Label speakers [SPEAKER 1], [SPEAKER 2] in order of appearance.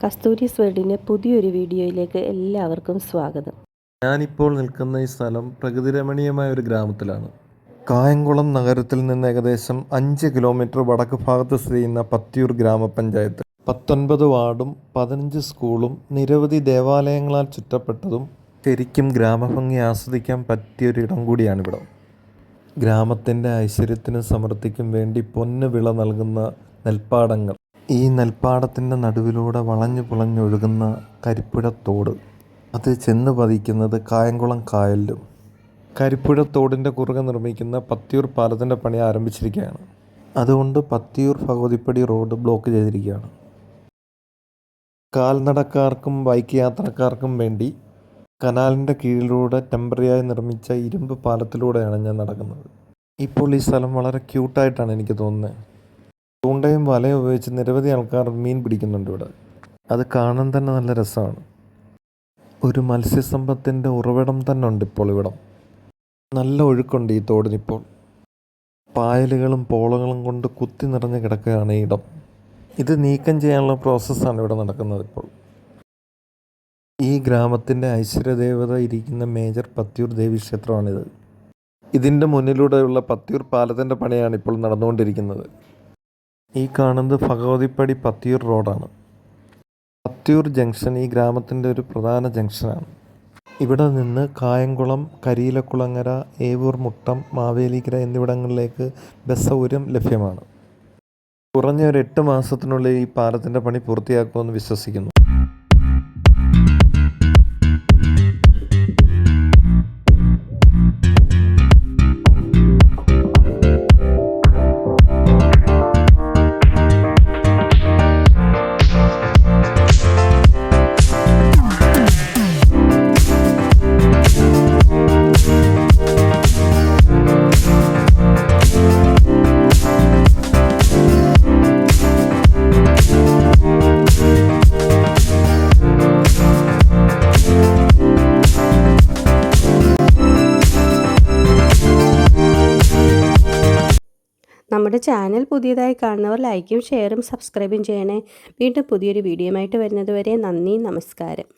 [SPEAKER 1] കസ്തൂരിസ് വേൾഡിന്റെ പുതിയൊരു വീഡിയോയിലേക്ക് എല്ലാവർക്കും സ്വാഗതം.
[SPEAKER 2] ഞാനിപ്പോൾ നിൽക്കുന്ന ഈ സ്ഥലം പ്രകൃതിരമണീയമായ ഒരു ഗ്രാമത്തിലാണ്. കായംകുളം നഗരത്തിൽ നിന്ന് ഏകദേശം അഞ്ച് കിലോമീറ്റർ വടക്ക് ഭാഗത്ത് സ്ഥിതി ചെയ്യുന്ന പത്തിയൂർ ഗ്രാമപഞ്ചായത്ത്. പത്തൊൻപത് വാർഡും പതിനഞ്ച് സ്കൂളും നിരവധി ദേവാലയങ്ങളാൽ ചുറ്റപ്പെട്ടതും ശരിക്കും ഗ്രാമഭംഗി ആസ്വദിക്കാൻ പറ്റിയൊരിടം കൂടിയാണിവിടം. ഗ്രാമത്തിന്റെ ഐശ്വര്യത്തിനും സമൃദ്ധിക്കും വേണ്ടി പൊന്നു വിള നൽകുന്ന നെൽപ്പാടങ്ങൾ ഈ നെൽപ്പാടത്തിന്റെ നടുവിലൂടെ വളഞ്ഞു പുളഞ്ഞൊഴുകുന്ന കരിപ്പുഴത്തോട് അത് ചെന്ന് പതിക്കുന്നത് കായംകുളം കായലിലും. കരിപ്പുഴത്തോടിന്റെ കുറുകെ നിർമ്മിക്കുന്ന പത്തിയൂർ പാലത്തിന്റെ പണി ആരംഭിച്ചിരിക്കുകയാണ്. അതുകൊണ്ട് പത്തിയൂർ ഭഗവതിപ്പടി റോഡ് ബ്ലോക്ക് ചെയ്തിരിക്കുകയാണ്. കാൽനടക്കാർക്കും ബൈക്ക് യാത്രക്കാർക്കും വേണ്ടി കനാലിന്റെ കീഴിലൂടെ ടെമ്പററിയായി നിർമ്മിച്ച ഇരുമ്പ് പാലത്തിലൂടെയാണ് ഞാൻ നടക്കുന്നത്. ഇപ്പോൾ ഈ സ്ഥലം വളരെ ക്യൂട്ടായിട്ടാണ് എനിക്ക് തോന്നുന്നത്. ചൂണ്ടയും വലയും ഉപയോഗിച്ച് നിരവധി ആൾക്കാർ മീൻ പിടിക്കുന്നുണ്ട് ഇവിടെ. അത് കാണാൻ തന്നെ നല്ല രസമാണ്. ഒരു മത്സ്യസമ്പത്തിന്റെ ഉറവിടം തന്നെ ഉണ്ട് ഇപ്പോൾ ഇവിടം. നല്ല ഒഴുക്കുണ്ട് ഈ തോടിനിപ്പോൾ പായലുകളും പോളകളും കൊണ്ട് കുത്തി നിറഞ്ഞ് കിടക്കുകയാണ് ഈ ഇടം. ഇത് നീക്കം ചെയ്യാനുള്ള പ്രോസസ്സാണ് ഇവിടെ നടക്കുന്നത് ഇപ്പോൾ. ഈ ഗ്രാമത്തിന്റെ ഐശ്വര്യദേവത ഇരിക്കുന്ന മേജർ പത്തിയൂർ ദേവി ക്ഷേത്രമാണിത്. ഇതിന്റെ മുന്നിലൂടെയുള്ള പത്തിയൂർ പാലത്തിന്റെ പണിയാണ് ഇപ്പോൾ നടന്നുകൊണ്ടിരിക്കുന്നത്. ഈ കാണുന്നത് ഭഗവതിപ്പടി പത്തിയൂർ റോഡാണ്. പത്തിയൂർ ജംഗ്ഷൻ ഈ ഗ്രാമത്തിന്റെ ഒരു പ്രധാന ജംഗ്ഷനാണ്. ഇവിടെ നിന്ന് കായംകുളം കരിയിലക്കുളങ്ങര ഏവൂർ മുട്ടം മാവേലിക്കര എന്നിവിടങ്ങളിലേക്ക് ബസ് സൗകര്യം ലഭ്യമാണ്. കുറഞ്ഞ ഒരു എട്ട് മാസത്തിനുള്ളിൽ ഈ പാലത്തിന്റെ പണി പൂർത്തിയാക്കുമെന്ന് വിശ്വസിക്കുന്നു.
[SPEAKER 1] നമ്മുടെ ചാനൽ പുതിയതായി കാണുന്നവർ ലൈക്കും ഷെയറും സബ്സ്ക്രൈബും ചെയ്യണേ. വീണ്ടും പുതിയൊരു വീഡിയോയുമായിട്ട് വരുന്നത് വരെ നന്ദി നമസ്കാരം.